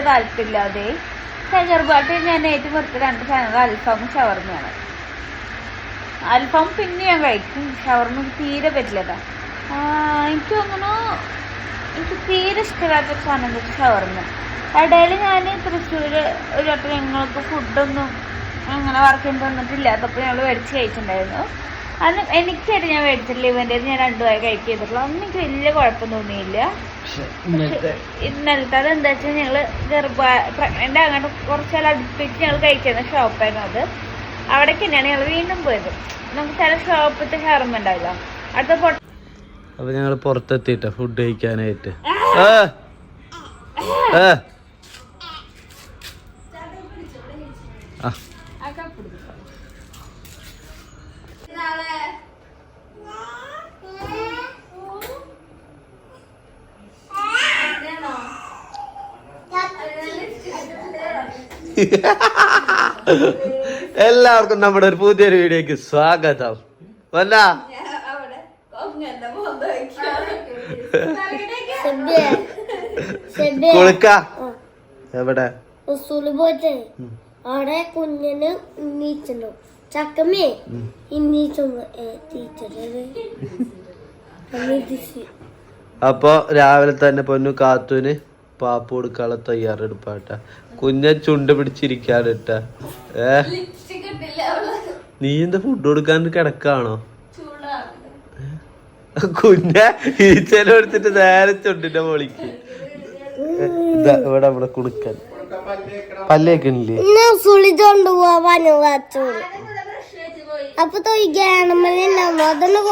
വലിയ താല്പര്യമില്ലാതെ ചെറുപാട്ട് ഞാൻ ഏറ്റവും വെറുത്ത രണ്ട് സാധനങ്ങൾ അൽഫാമും ഷവർമ്മയാണ് അൽഫാം പിന്നെ ഞാൻ കഴിക്കും. ഷവർമ്മ തീരെ പറ്റില്ലതാ. എനിക്ക് തോന്നുന്നു എനിക്ക് തീരെ ഇഷ്ടമില്ലാത്ത ഒരു സാധനം വെച്ചാൽ ഷവർമ്മ ഇടയിൽ ഞാൻ തൃശ്ശൂർ ഒരു വട്ടം ഞങ്ങൾക്ക് ഫുഡൊന്നും അങ്ങനെ വർക്ക് ചെയ്ത് തന്നിട്ടില്ല അതപ്പോൾ ഞങ്ങൾ മേടിച്ച് കഴിച്ചിട്ടുണ്ടായിരുന്നു. അന്ന് എനിക്കായിട്ട് ഞാൻ മേടിച്ചിട്ടില്ല. ഇവന്റെ ഞാൻ രണ്ടു പേരെ കഴിക്കുക ചെയ്തിട്ടുള്ളൂ അന്ന് എനിക്ക് വലിയ കുഴപ്പം തോന്നിയില്ല. ഇന്നലത്തെ അത് എന്താ വെച്ചാൽ ഞങ്ങൾ ഗർഭ പ്രഗ്നന്റ് അങ്ങോട്ട് കുറച്ചാൽ അടുപ്പിച്ച് ഞങ്ങൾ കഴിച്ചിരുന്ന ഷോപ്പായിരുന്നു അത്. അവിടേക്ക് തന്നെയാണ് ഞങ്ങൾ വീണ്ടും പോയത്. നമുക്ക് ചില ഷോപ്പത്തെ ഷവർമ്മ ഉണ്ടാവില്ല. അടുത്ത പൊട്ട അപ്പൊ ഞങ്ങൾ പുറത്തെത്തിട്ട ഫുഡ് കഴിക്കാനായിട്ട്. ആ. എല്ലാവർക്കും നമ്മുടെ ഒരു പുതിയൊരു വീഡിയോക്ക് സ്വാഗതം. വല്ല കുളിക്ക. എവിടെ? പോയിട്ട്. അവിടെ കുഞ്ഞിന് നീച്ചുണ്ടോ ചക്കമ്മേ. ഇന്നീച്ചുണ്ട് ടീച്ചറ് അപ്പൊ രാവിലെ തന്നെ പൊന്നു കാത്തൂന്. പാപ്പ് കൊടുക്കാനുള്ള തയ്യാറെടുപ്പാട്ട. കുഞ്ഞ ചുണ്ട് പിടിച്ചിരിക്കാനിട്ട. ഏ? നീ എന്താ ഫുഡ് കൊടുക്കാൻ കിടക്കാണോ? കുഞ്ഞ ഈച്ചല എടുത്തിട്ട് നേരെ ചുണ്ടിന്റെ മോളിക്ക് ഇവിടെ ഇവിടെ കുടുക്കാൻ. പല്ലേക്കണില്ലേ? അപ്പൊ അതൊന്നും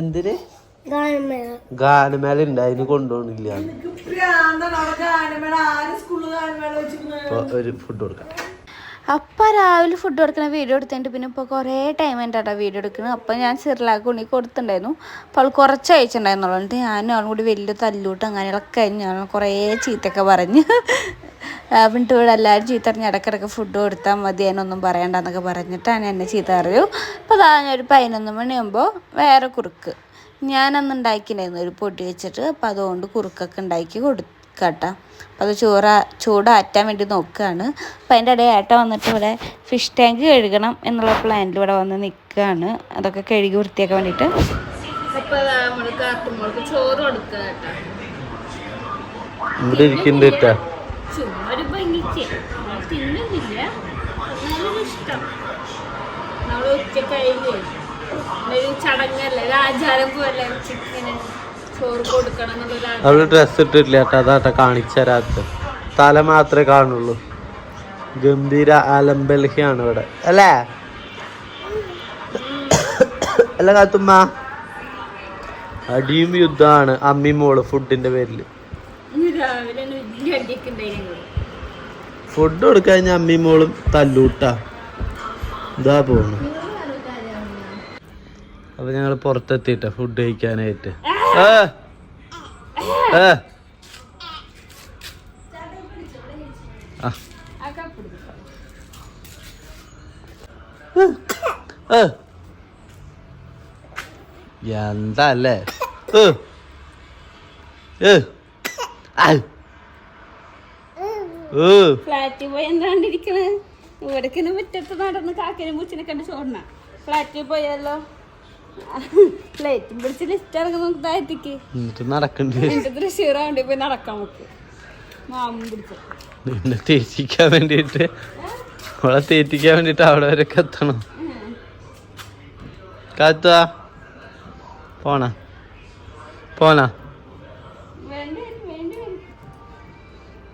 എന്തിന്? ഗാനമേള ഉണ്ട് അതിന് കൊണ്ടുപോകണില്ല. അപ്പൊ ഒരു അപ്പം രാവിലെ ഫുഡ് കൊടുക്കുന്ന വീഡിയോ എടുത്തിട്ട് പിന്നെ ഇപ്പോൾ കുറേ ടൈം ആയിട്ടാണ് വീഡിയോ എടുക്കുന്നത് അപ്പം ഞാൻ സിറിലാക്ക് ഉണ്ണി കൊടുത്തിട്ടുണ്ടായിരുന്നു. അപ്പോൾ അവൾ കുറച്ച് അയച്ചിട്ടുണ്ടായിരുന്നുള്ളൂ എന്നിട്ട് ഞാനും അവളും കൂടി വലിയ തല്ലൂട്ട് അങ്ങനെയൊക്കെ കഴിഞ്ഞ് കൊറേ ചീത്തയൊക്കെ പറഞ്ഞ്. എന്നിട്ട് ഇവിടെ എല്ലാവരും ചീത്ത അറിഞ്ഞ് ഇടയ്ക്കിടയ്ക്ക് ഫുഡ് കൊടുത്താൽ മതി അതിനൊന്നും പറയണ്ടെന്നൊക്കെ പറഞ്ഞിട്ടാണ് എന്നെ ചീത്ത അറിയൂ അപ്പോൾ അതാ ഞാൻ ഒരു പതിനൊന്ന് മണിയാകുമ്പോൾ വേറെ കുറുക്ക്. ഞാനന്ന് ഉണ്ടാക്കിയിട്ടുണ്ടായിരുന്നു ഒരു പൊടി വെച്ചിട്ട്. അപ്പം അതുകൊണ്ട് കുറുക്കൊക്കെ ഉണ്ടാക്കി കൊടുക്കട്ടാ. അപ്പോൾ അത് ചോറ ചൂടാറ്റാൻ വേണ്ടി നോക്കുകയാണ് അപ്പോൾ അതിന്റെ ഇടയിൽ ഏട്ട വന്നിട്ട് ഇവിടെ ഫിഷ് ടാങ്ക് കഴുകണം എന്നുള്ള പ്ലാനിൽ ഇവിടെ വന്ന് നിൽക്കുകയാണ് അതൊക്കെ കഴുകി വൃത്തിയാക്കാൻ വേണ്ടിയിട്ട്. അപ്പോൾ നമ്മൾ ചോറ് കൊടുക്കുക കേട്ടോ ഇവിടെ ഇരിക്കുന്നുണ്ട് ചുമ്മാ ഒരു ഭംഗിക്ക്. തിന്നുന്നില്ല. എന്നാലും ഇഷ്ടം. നമ്മൾ ഉച്ചക്കഴിഞ്ഞ് ഒരു ചടങ്ങല്ലേ ഒരു ആചാരം പോലെ ഉച്ചക്കിങ്ങനെ ചോറ് കൊടുക്കണം എന്നുള്ളൊരു അവൾ ഡ്രസ് ഇട്ടിട്ടില്ല കേട്ടോ അതാട്ട കാണിച്ചരാത്ത തല മാത്രമേ കാണുള്ളൂ. ഗംഭീര അലമ്പൽഹിയാണ് ഇവിടെ. അല്ലേ? അല്ല കാത്തുമ്മ. അടിയും യുദ്ധമാണ് അമ്മി മോൾ ഫുഡിന്റെ പേരിൽ. രാവിലെ തന്നെ വലിയ അടിയൊക്കെ ഉണ്ടായിരുന്നു ഫുഡ് കൊടുക്കാൻ അമ്മി മോളും തല്ലൂട്ടാ. ഇതാ പോണു. അപ്പൊ ഞങ്ങൾ പുറത്തെത്തിട്ട ഫുഡ് കഴിക്കാനായിട്ട്. എന്താ അല്ലേ. ഫ്ലാറ്റിൽ പോയി എന്താണ്ടിരിക്കണേ? ഇവിടേക്കിന് മുറ്റത്ത് നടന്ന് കാക്കനും പൂച്ചിനെ കണ്ട് ചോടണ ഫ്ലാറ്റിൽ പോയല്ലോ. പ്ലേറ്റും പിടിച്ച് ലിസ്റ്റ് ഇറങ്ങുന്ന നമുക്ക് താഴത്തേക്ക് എന്നിട്ട് നടക്കണ്ട്. എന്റെ പോയി നടക്കാൻ നമുക്ക് മാമും പിടിച്ചു നിന്നെ തേച്ചിക്കാൻ വേണ്ടിട്ട് അവളെ തേറ്റിക്കാൻ വേണ്ടിട്ട് അവിടെ വരെ എത്തണം. കാത്തുവാ. പോണ. പോണ.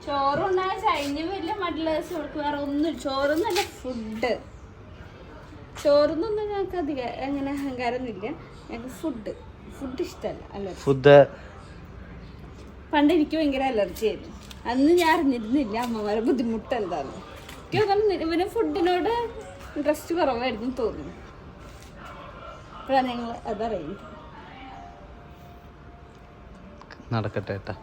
ചോറുണ്ടായ ചൈന വലിയ വേറെ ഒന്നും ചോറൊന്നല്ല ഫുഡ് ചോറൊന്നും ഞങ്ങൾക്ക് അധികം അങ്ങനെ അഹങ്കാരമൊന്നുമില്ല. ഞങ്ങൾക്ക് ഫുഡ് ഫുഡ് ഇഷ്ടമല്ല അലർജി ഫുഡ് പണ്ട് എനിക്ക് ഭയങ്കര അലർജി ആയിരുന്നു. അന്ന് ഞാൻ അറിഞ്ഞിരുന്നില്ല അമ്മമാരെ ബുദ്ധിമുട്ട് എന്താന്ന്. എനിക്ക് തോന്നുന്നു ഇവന് ഫുഡിനോട് ഇൻട്രസ്റ്റ് കുറവായിരുന്നു തോന്നുന്നു. അപ്പോഴാണ് ഞങ്ങൾ അതറിയുന്നത് നടക്കട്ടെ ഏട്ടാ.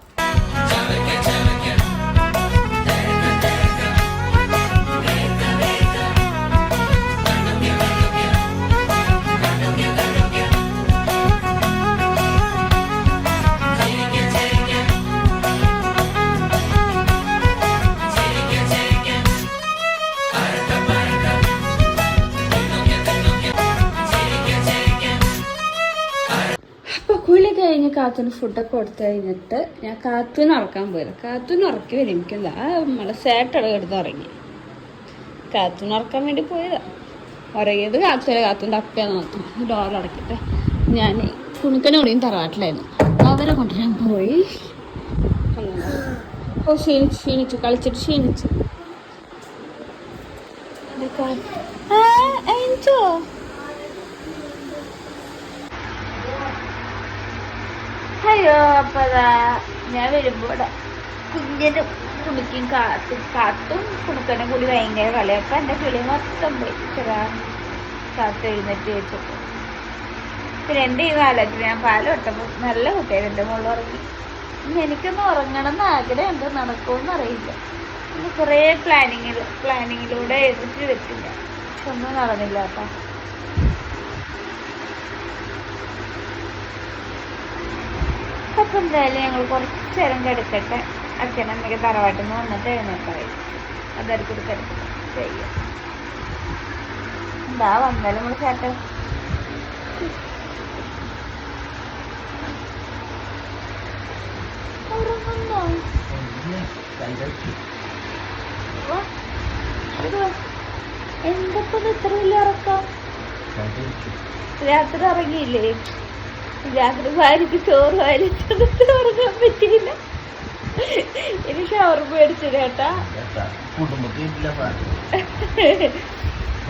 കാത്തുന് ഫുഡൊക്കെ കൊടുത്തു കഴിഞ്ഞിട്ട് ഞാൻ കാത്തുന്ന് ഉറക്കാൻ പോയത്. കാത്തുന്ന് ഉറക്കി വരും. എനിക്കെന്താ നമ്മളെ സേട്ടട എടുത്ത് ഉറങ്ങി. കാത്തുന്ന് ഉറക്കാൻ വേണ്ടി പോയതാ. ഉറങ്ങിയത് കാത്തുവരെ കാത്തുന്റെ അപ്പയാന്ന് ഡോർ ഡോറടക്കിട്ട് ഞാൻ കുണുക്കനോടെയും തറവാട്ടിലായിരുന്നു. അവരെ ഞാൻ പോയി. ഓ ക്ഷീണിച്ചു ക്ഷീണിച്ചു കളിച്ചിട്ട് ക്ഷീണിച്ചു. ആ, അയ്യോ അപ്പതാ ഞാൻ വരുമ്പോ ഇവിടെ കുഞ്ഞിനും കുണുക്കും കാത്തും കാത്തും കുണുക്കനും കൂടി ഭയങ്കര കളി അപ്പൊ എന്റെ കിളി മൊത്തം പോയി. കാത്ത് എഴുന്നേറ്റ് വെച്ചപ്പോ പിന്നെ എന്റെ ഈ കാലത്ത് ഞാൻ പാൽ വിട്ടപ്പോ നല്ല കുട്ടിയായിരുന്നു എന്റെ മുകളിൽ ഉറങ്ങി. ഇനി എനിക്കൊന്ന് ഉറങ്ങണം എന്ന് ആഗ്രഹം എന്തോ നടക്കുമെന്ന് അറിയില്ല. ഇനി കുറേ പ്ലാനിങ്ങിൽ പ്ലാനിങ്ങിലൂടെ എഴുതിട്ട് വെച്ചില്ല ഒന്നും നടന്നില്ല കേട്ടോ അപ്പൊ എന്തായാലും ഞങ്ങൾ കുറച്ച് നേരം കിടക്കട്ടെ അച്ഛനമ്മയ്ക്ക് തറവാട്ടിൽ നിന്ന് വന്നിട്ട് എഴുന്നേക്കായി അതെടുത്ത് കിടക്കട്ടെ ചെയ്യാം. എന്താ വന്നാലും നമ്മൾ ചേട്ടൻ? എന്തൊക്കെ ഇത്ര വലിയ ഇറക്കാം രാത്രി ഉറങ്ങിയില്ലേ? രാത്രി ഭാര്യക്ക് ചോറ് വാരിച്ചിട്ട് ഉറങ്ങാൻ പറ്റിയില്ല. ഇനി ഷവർ മേടിച്ചു കേട്ടാ.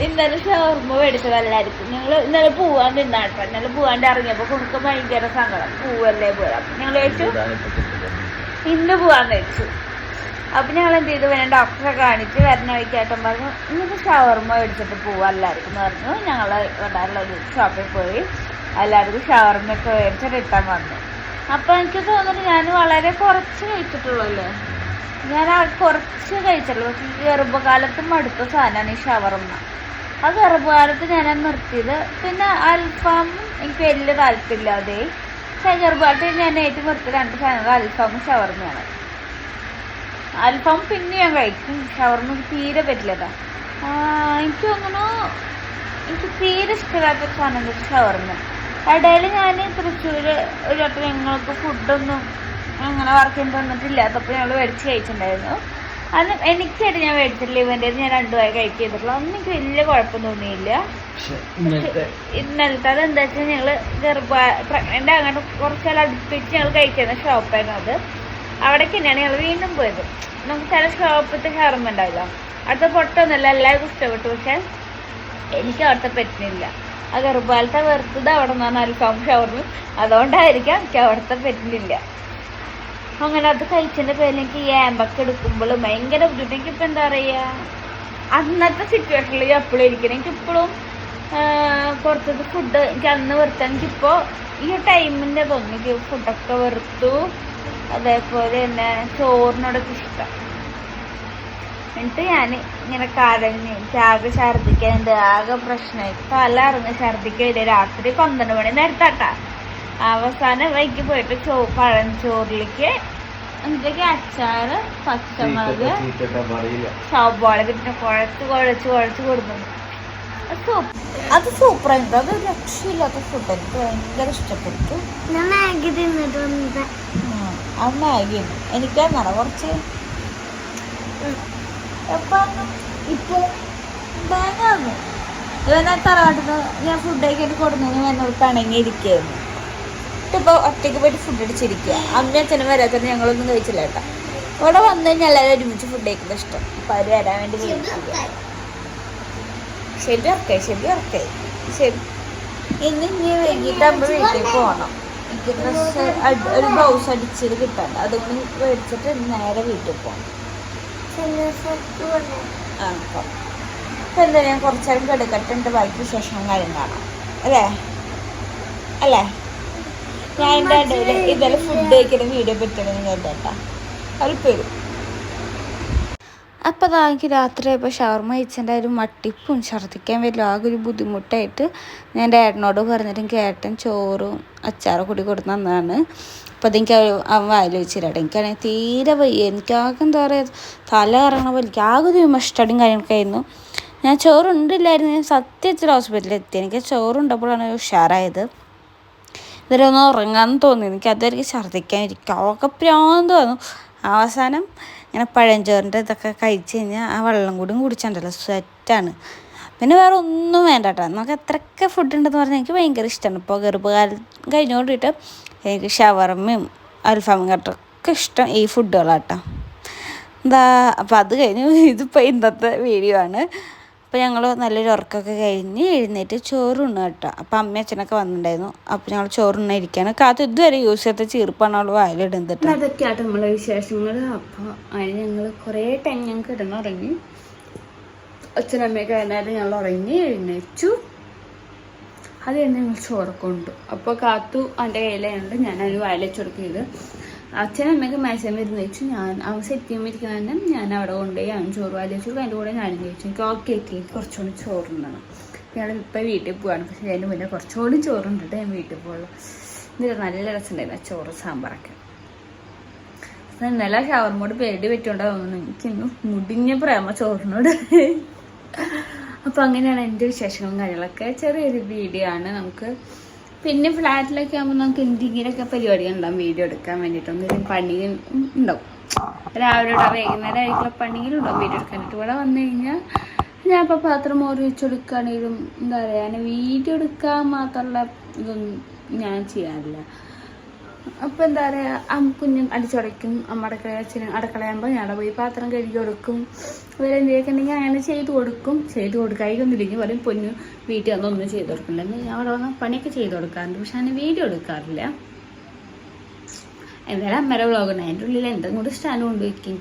ഇന്നലെ ഷവർമ്മ മേടിച്ചത് എല്ലാവർക്കും ഞങ്ങൾ ഇന്നലെ പോവാൻ നിന്നാട്ടോ ഇന്നലെ പോവാണ്ട് ഇറങ്ങിയപ്പോ കുണുക്ക് ഭയങ്കര സങ്കടം. പൂവല്ലേ പോരാ ഞങ്ങൾ വെച്ചു ഇന്ന് പോവാന്ന് വെച്ചു അപ്പൊ ഞങ്ങൾ എന്ത് ചെയ്തു? പിന്നെ ഡോക്ടറെ കാണിച്ച് വരണ വഴിക്കായിട്ടും പറഞ്ഞു ഇന്നിപ്പോ ഷവർമ്മ മേടിച്ചിട്ട് പോവാ എല്ലാവർക്കും പറഞ്ഞു. ഞങ്ങൾ ഉണ്ടായിരുന്ന ഒരു ഷോപ്പിൽ പോയി. എല്ലാവർക്കും ഷവർമ ഒക്കെ മേടിച്ച് റിട്ടേൺ വന്നു. അപ്പൊ എനിക്ക് തോന്നുന്നു ഞാൻ വളരെ കുറച്ച് കഴിച്ചിട്ടുള്ളൂ ഞാൻ ആ കുറച്ച് കഴിച്ചുള്ളൂ പക്ഷെ ഗർഭകാലത്ത് മടുത്ത സാധനമാണ് ഈ ഷവർമ്മ ആ ഗർഭകാലത്ത് ഞാൻ നിർത്തിയത്. പിന്നെ അൽഫാമും എനിക്ക് വലിയ താല്പര്യമില്ലാതെ പക്ഷെ ഗർഭകാലത്ത് ഞാൻ ഏറ്റവും നിർത്തിയ രണ്ട് സാധനങ്ങൾ അൽഫാമും ഷവർമ്മയാണ് അൽഫാം പിന്നെ ഞാൻ കഴിക്കും. ഷവർമ്മ തീരെ പറ്റില്ലതാ. എനിക്ക് തോന്നുന്നു എനിക്ക് തീരെ ഇഷ്ടമില്ലാത്ത സാധനം ഷവർമ്മ ഇടയിൽ ഞാൻ തൃശ്ശൂർ ഒരു വട്ടം ഞങ്ങൾക്ക് ഫുഡൊന്നും അങ്ങനെ വർക്ക് ചെയ്യുമ്പോൾ വന്നിട്ടില്ലാത്തപ്പോൾ ഞങ്ങൾ മേടിച്ച് കഴിച്ചിട്ടുണ്ടായിരുന്നു. അന്ന് എനിക്കായിട്ട് ഞാൻ മേടിച്ചിട്ടില്ല ഇവന്റെ ഞാൻ രണ്ടു പേരെ കഴിക്ക് ചെയ്തിട്ടുള്ളൂ. അന്ന് എനിക്ക് വലിയ കുഴപ്പം തോന്നിയില്ല. ഇന്നലത്തെ അത് എന്താ വെച്ചാൽ ഞങ്ങൾ ഗർഭ പ്രഗ്നന്റ് അങ്ങോട്ട് കുറച്ചാൽ അടുപ്പിച്ച് ഞങ്ങൾ കഴിക്കുന്ന ഷോപ്പായിരുന്നു അത്. അവിടെ തന്നെയാണ് ഞങ്ങൾ വീണ്ടും പോയത്. നമുക്ക് ചില ഷോപ്പത്തെ ഷവർമ്മ ഉണ്ടാവില്ല. അടുത്ത പൊട്ടൊന്നുമല്ല എല്ലാവർക്കും ഇഷ്ടപ്പെട്ടു. പക്ഷെ എനിക്ക് അവിടുത്തെ പറ്റുന്നില്ല ആ ഗർഭാലത്തെ വെറുത്തത് അവിടെ നിന്നാണ് അൽഫാം ഷവർമ്മ അതുകൊണ്ടായിരിക്കാം എനിക്ക് അവിടുത്തെ പറ്റുന്നില്ല അങ്ങനെ അത് കഴിച്ചതിന്റെ പേരിൽ എനിക്ക് ഈ ഏമ്പൊക്കെ എടുക്കുമ്പോൾ ഭയങ്കര ബുദ്ധിമുട്ട്. എനിക്കിപ്പോൾ എന്താ പറയുക അന്നത്തെ സിറ്റുവേഷനിൽ എപ്പോഴും ഇരിക്കണം. എനിക്കിപ്പോഴും പുറത്തത്തെ ഫുഡ് എനിക്ക് അന്ന് വെറുത്ത എനിക്കിപ്പോൾ ഈ ടൈമിന്റെ തോന്നി എനിക്ക് ഫുഡൊക്കെ വെറുത്തു. അതേപോലെ തന്നെ ചോറിനോടൊക്കെ ഇഷ്ടം. എന്നിട്ട് ഞാൻ ഇങ്ങനെ കരഞ്ഞ് എനിക്ക് ആകെ ഛർദ്ദിക്കാനുണ്ട് ആകെ പ്രശ്നമായി തല ഇറങ്ങി ഛർദ്ദിക്കില്ല രാത്രി പന്ത്രണ്ട് മണി നേരത്താട്ടാ. അവസാനം വൈകി പോയിട്ട് ചോ പഴഞ്ചോറിലേക്ക് എന്തൊക്കെ അച്ചാറ് പച്ചമുളക് സവാള പിന്നെ കുഴച്ച് കുഴച്ച് കുഴച്ച് കൊടുക്കും അത് സൂപ്പ് അത് സൂപ്പറായിരുന്നു അത് രക്ഷയില്ലാത്ത ഫുഡ് എനിക്ക് ഭയങ്കര ഇഷ്ടപ്പെട്ടു. അത് മാഗി തിന്നിട്ട് എനിക്കെന്നാണ് കുറച്ച് എപ്പാന്ന് ഇപ്പൊ തേങ്ങാന്ന് ഇവനെ തറവാട്ടിൽ നിന്ന് ഞാൻ ഫുഡ് കഴിക്കാൻ കൊടുന്നു എന്നോട് പിണങ്ങിയിരിക്കുകയായിരുന്നു. ഇപ്പൊ ഒറ്റയ്ക്ക് പോയിട്ട് ഫുഡ് അടിച്ചിരിക്കുക അമ്മ അച്ഛനും വരാത്തന്നെ ഞങ്ങളൊന്നും കഴിച്ചില്ല കേട്ടോ. ഇവിടെ വന്നു കഴിഞ്ഞാൽ എല്ലാവരും ഒരുമിച്ച് ഫുഡ് കഴിക്കുന്ന ഇഷ്ടം. അപ്പൊ അവർ വരാൻ വേണ്ടി ശരി ഉറക്കായി ശരി ഉറക്കായി. ശരി. ഇന്ന് ഇനി വൈകിട്ട് അമ്മ പോകണം എനിക്ക് ഡ്രസ്സ് ഒരു ബ്ലൗസ് അടിച്ചത് കിട്ടാണ്ട്. അതുകൊണ്ട് മേടിച്ചിട്ട് നേരെ വീട്ടിൽ പോകണം അപ്പം. അപ്പം എന്താ ഞാൻ കുറച്ച് നേരം കിടക്കട്ടെ എന്റെ ബാക്കി ശേഷം കാര്യം കാണാം അല്ലേ? അല്ലേ? ഞാൻ എന്റെ ഇടയിൽ ഇതെല്ലാം ഫുഡ് കഴിക്കുന്ന വീഡിയോ പറ്റണമെന്ന് കേട്ടാ. അവർ പേരും അപ്പോൾ അതാ എനിക്ക് രാത്രി ഇപ്പോൾ ഷവർമ്മ കഴിച്ചതിന്റെ ഒരു മട്ടിപ്പും ഛർദ്ദിക്കാൻ വരില്ല. ആകെ ഒരു ബുദ്ധിമുട്ടായിട്ട് ഞാൻ എന്റെ ഏട്ടനോട് പറഞ്ഞിട്ടും കേട്ടൻ ഏട്ടൻ ചോറും അച്ചാറും കൂടി കൊടുത്തു തന്നതാണ്. അപ്പോൾ അതെനിക്ക് വായിൽ വെച്ചില്ല എനിക്കാണെങ്കിൽ തീരെ വയ്യ. എനിക്കാകെ എന്താ പറയുക തല കറങ്ങണ പോലെ എനിക്ക് ആകെ ഒരു മസ്റ്റഡിയും കാര്യങ്ങളൊക്കെ ആയിരുന്നു. ഞാൻ ചോറുണ്ടില്ലായിരുന്നു. ഞാൻ സത്യത്തിൽ ഹോസ്പിറ്റലിൽ എത്തി. എനിക്ക് ചോറുണ്ടപ്പോഴാണ് ഉഷാറായത്. ഇതുവരെ ഒന്ന് ഉറങ്ങാന്ന് തോന്നി എനിക്ക് അതുവരെ ഛർദ്ദിക്കാൻ ഇരിക്കാം ഒക്കെ പ്രാന്ത് വന്നു. അവസാനം ഇങ്ങനെ പഴഞ്ചോറിന്റെ ഇതൊക്കെ കഴിച്ച് കഴിഞ്ഞാൽ ആ വെള്ളം കൂടി കുടിച്ചിട്ടുണ്ടല്ലോ സെറ്റാണ് പിന്നെ വേറെ ഒന്നും വേണ്ട കേട്ടോ നമുക്ക് എത്രയൊക്കെ ഫുഡ് ഉണ്ടെന്ന് പറഞ്ഞാൽ എനിക്ക് ഭയങ്കര ഇഷ്ടമാണ് ഇപ്പോൾ ഗർഭകാലം കഴിഞ്ഞുകൊണ്ടിട്ട് എനിക്ക് ഷവർമ്മയും അൽഫാമും കട്ടൊക്കെ ഇഷ്ടം ഈ ഫുഡുകളാട്ടോ എന്താ അപ്പോൾ അത് കഴിഞ്ഞു ഇതിപ്പോൾ ഇന്നത്തെ വീഡിയോ ആണ്. അപ്പോൾ ഞങ്ങൾ നല്ലൊരു ഉറക്കമൊക്കെ കഴിഞ്ഞ് എഴുന്നേറ്റ് ചോറുണ്ണ കേട്ടോ. അപ്പോൾ അമ്മ അച്ഛനൊക്കെ വന്നിട്ടുണ്ടായിരുന്നു. അപ്പോൾ ഞങ്ങൾ ചോറുണ്ണ ഇരിക്കുകയാണ് കാത്ത് ഇതുവരെ യൂസ് ചെയ്ത ചീർപ്പാണ് അവൾ വായിലിടുന്നത് അതൊക്കെയാട്ടോ നമ്മളെ വിശേഷങ്ങൾ അപ്പോൾ അതിന് ഞങ്ങൾ കുറേ ടൈം ഞങ്ങൾക്ക് ഇടുന്നുറങ്ങി അച്ഛനമ്മയൊക്കെ കഴിഞ്ഞാൽ ഞങ്ങൾ ഉറങ്ങി എഴുന്നേച്ചു അത് കഴിഞ്ഞ് ഞങ്ങൾ ചോറൊക്കെ അപ്പൊ കാത്തു എന്റെ കയ്യിലുണ്ട് ഞാൻ അതിന് വയലച്ച് ചെയ്ത് അച്ഛനമ്മയൊക്കെ മേശം വരുന്ന വെച്ചു. ഞാൻ അവൻ സെറ്റ് ചെയ്യുമ്പോൾ ഇരിക്കുന്നതന്നെ ഞാൻ അവിടെ കൊണ്ടുപോയി അവൻ ചോറ് വയലച്ച് കൊടുക്കും അതിന്റെ കൂടെ ഞാനും കഴിച്ചു. എനിക്ക് ഓക്കെ ഓക്കെ കുറച്ചുകൂടി ചോറുണ്ടാണ് ഞങ്ങൾ ഇപ്പം വീട്ടിൽ പോവാണ്. പക്ഷേ അതിന് മുന്നേ കുറച്ചുകൂടി ചോറുണ്ടിട്ട് ഞാൻ വീട്ടിൽ പോകുള്ളൂ എന്നിട്ട് നല്ല രസമുണ്ടായിരുന്നു ചോറ് സാമ്പാറൊക്കെ. ഇന്നലെ ഷവർമോട് പേടി പറ്റുകൊണ്ടാ തോന്നുന്നു. എനിക്കിന്ന് മുടിഞ്ഞ പ്രേമ ചോറിനോട്. അപ്പൊ അങ്ങനെയാണ് എന്റെ വിശേഷങ്ങളും കാര്യങ്ങളൊക്കെ. ചെറിയൊരു വീഡിയോ ആണ് നമുക്ക്. പിന്നെ ഫ്ലാറ്റിലൊക്കെ ആകുമ്പോൾ നമുക്ക് എന്തെങ്കിലുമൊക്കെ പരിപാടികൾ ഉണ്ടാവും. വീഡിയോ എടുക്കാൻ വേണ്ടിയിട്ട് എന്തെങ്കിലും പണി ഉണ്ടാവും. രാവിലെ ഇവിടെ വൈകുന്നേരം ആയിട്ടുള്ള പണിയിലും ഉണ്ടാവും. വീഡിയോ എടുക്കാനായിട്ട്. ഇവിടെ വന്നു കഴിഞ്ഞാൽ ഞാൻ ഇപ്പോൾ പാത്രം മോറി വെച്ച് കൊടുക്കുകയാണെങ്കിലും എന്താ പറയുക വീഡിയോ എടുക്കാൻ മാത്രമുള്ള ഇതൊന്നും ഞാൻ ചെയ്യാറില്ല. അപ്പം എന്താ പറയുക കുഞ്ഞും അടിച്ചുടയ്ക്കും. അമ്മ അച്ഛനും അടക്കളയാകുമ്പോ ഞാൻ പോയി പാത്രം കഴുകി കൊടുക്കും. എന്തെങ്കിലുമൊക്കെ ഉണ്ടെങ്കിൽ അങ്ങനെ ചെയ്തു കൊടുക്കും. ചെയ്തു കൊടുക്കാതിരിക്കുന്നില്ലെങ്കിൽ പറയും പൊന്നു വീട്ടിൽ വന്നൊന്നും ചെയ്തു കൊടുക്കില്ല. അവിടെ വന്ന് പണിയൊക്കെ ചെയ്തു കൊടുക്കാറുണ്ട്. പക്ഷെ ഞാൻ വീഡിയോ എടുക്കാറില്ല. എന്തായാലും അമ്മയുടെ വ്ളോഗുണ്ട് അതിന്റെ ഉള്ളിൽ എന്തെങ്കിലും കൂടി സ്റ്റാൻഡ് കൊണ്ടുവയ്ക്കും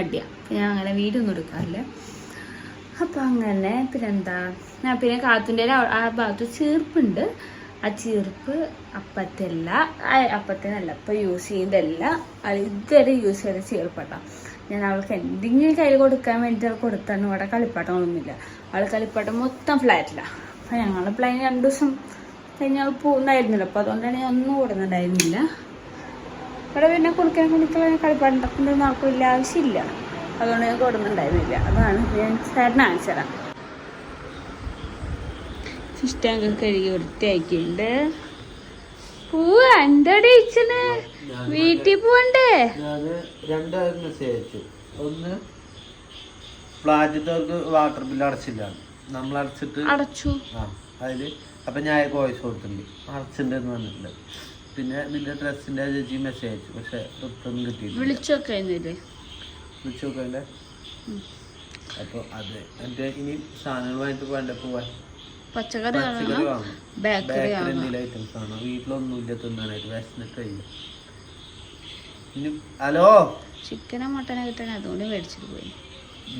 എനിക്ക് ഞാൻ അങ്ങനെ വീഡിയോ ഒന്നും എടുക്കാറില്ല. അപ്പം അങ്ങനെ പിന്നെന്താ പിന്നെ കാത്തിന്റെ ആ ഭാഗത്ത് ചീർപ്പുണ്ട് ആ ചീർപ്പ് അപ്പത്തല്ല അപ്പത്തിനല്ല ഇപ്പം യൂസ് ചെയ്യുന്നതല്ല ഇതുവരെ യൂസ് ചെയ്ത ചീർപ്പട്ടാ ഞാൻ അവൾക്ക് എന്തെങ്കിലും കയ്യിൽ കൊടുക്കാൻ വേണ്ടി അവൾ കൊടുത്താണ്. ഇവിടെ കളിപ്പാട്ടങ്ങളൊന്നുമില്ല. അവൾ കളിപ്പാട്ടം മൊത്തം ഫ്ലാറ്റിലാണ് അപ്പം ഞങ്ങൾ പ്ലാൻ രണ്ട് ദിവസം കഴിഞ്ഞ അവൾ പോകുന്നായിരുന്നില്ല അപ്പോൾ അതുകൊണ്ടാണ് ഞാൻ ഒന്നും കൊടുക്കുന്നുണ്ടായിരുന്നില്ല ഇവിടെ പിന്നെ കുളിക്കാൻ കുളിക്കാൻ കളിപ്പാട്ടം ആർക്കും ഇല്ല ആവശ്യമില്ല. അതുകൊണ്ട് ഞാൻ കൊടുക്കുന്നുണ്ടായിരുന്നില്ല അതാണ് ഞാൻ സാറിന് കാണിച്ചതാണ് സിസ്റ്റം കഴുകി വൃത്തിയാക്കിയിട്ടുണ്ട് പോവാ എന്താ ടീച്ചന് വീട്ടിൽ പോണ്ടേ ഞാൻ രണ്ട് മെസ്സേജ് അയച്ചു ഒന്ന് ഫ്ലാറ്റിത്തവർക്ക് വാട്ടർ ബില്ല് അടച്ചില്ല. നമ്മൾ അടച്ചിട്ട് അടച്ചു. ആ അതിൽ അപ്പൊ ഞാൻ വോയിസ് കൊടുത്തിട്ടുണ്ട്. അടച്ചിട്ടുണ്ട് എന്ന് പറഞ്ഞിട്ടുണ്ട്. പിന്നെ നിന്റെ ഡ്രസ്സിന്റെ ചേച്ചി മെസ്സേജ് അയച്ചു. പക്ഷെ റിട്ടൊന്നും കിട്ടിയില്ല വിളിച്ചൊക്കെ വിളിച്ചൊക്കെ വിളിച്ചു നോക്കല്ലേ അപ്പൊ അത് എന്റെ ഇനി സാധനങ്ങളുമായിട്ട് വേണ്ട പോവാൻ? പച്ചക്കറി ബേക്കറി വീട്ടിലൊന്നുമില്ല തിന്നാനായിട്ട്. വിശന്നിട്ട് ഹലോ? ചിക്കനോ മട്ടനോ കിട്ടണേ. അതുകൊണ്ട് മേടിച്ചിട്ട് പോയി.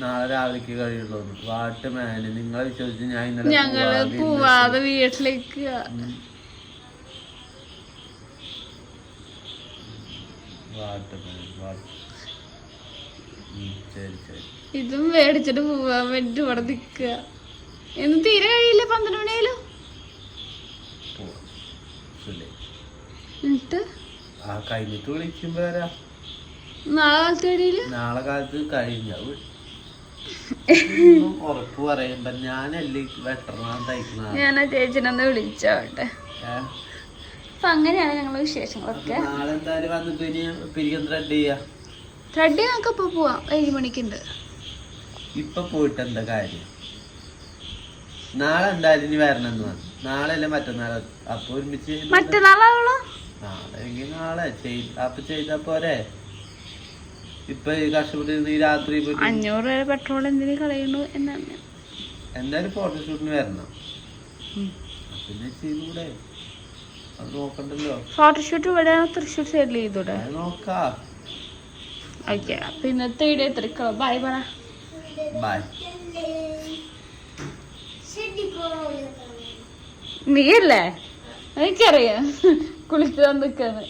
നാളെ രാവിലേക്ക് കഴിയുള്ളൂ വാട്ട് മാന് നിങ്ങളെ വിശ്വസിച്ച് ഞാൻ ഇന്നലെ ഞങ്ങൾ പോവാതെ വീട്ടിലേക്ക്. ഇതും മേടിച്ചിട്ട് പോവാൻ വേണ്ടി ഇവിടെ നിക്കുക എന്ന് തീരെ കഴിയില്ല പന്ത്രണ്ട് മണിയായാലും. എന്നിട്ട്? ആ കഴിഞ്ഞിട്ട് വിളിക്കുമ്പോ വരാം. നാളെ കാലത്ത് കഴിയില്ല നാളെ കാലത്ത് കഴിഞ്ഞ ഉറപ്പ് പറയുമ്പോ ഞാനല്ലേ വെട്ടറാൻ തയ്ക്കുന്ന ഞാൻ ആ ചേച്ചിനൊന്ന് വിളിച്ചോട്ടെ. അപ്പൊ അങ്ങനെയാണ് ഞങ്ങളെ വിശേഷങ്ങളൊക്കെ. നാളെ എന്തായാലും വന്ന് പിരിക്കും ത്രെഡ് ചെയ്യാ. ത്രെഡ് നമുക്ക് ഇപ്പൊ പോവാം. ഏഴ് മണിക്കുണ്ട്. ഇപ്പൊ പോയിട്ട് എന്താ കാര്യം? നാളെ എന്തായാലും ഇനി വരണം എന്ന് പറഞ്ഞു. നാളെ അല്ലേ മറ്റന്നാളെ അപ്പൊ ഒരുമിച്ച് മറ്റന്നാളാവളോ നാളെ നാളെ ചെയ്ത് അപ്പൊ ചെയ്താ പോരെ. ഇപ്പൊ ഈ കഷ്ടപ്പെട്ട് ഈ രാത്രി അഞ്ഞൂറ് രൂപ പെട്രോൾ എന്തിനു കളയുന്നു എന്നാണ് എന്തായാലും ഫോട്ടോഷൂട്ടിന് വരണം. പിന്നെ ചെയ്തൂടെ അത് നോക്കണ്ടല്ലോ. ഫോട്ടോഷൂട്ട് ഇവിടെ തൃശ്ശൂർ സൈഡിൽ ചെയ്തൂടെ? നോക്കാ. ഓക്കെ അപ്പൊ ഇന്നത്തെ വീഡിയോ ബൈ പറ. ബൈ നീയല്ലേ? എനിക്കറിയാം. കുളിച്ചു നിൽക്കാന്ന്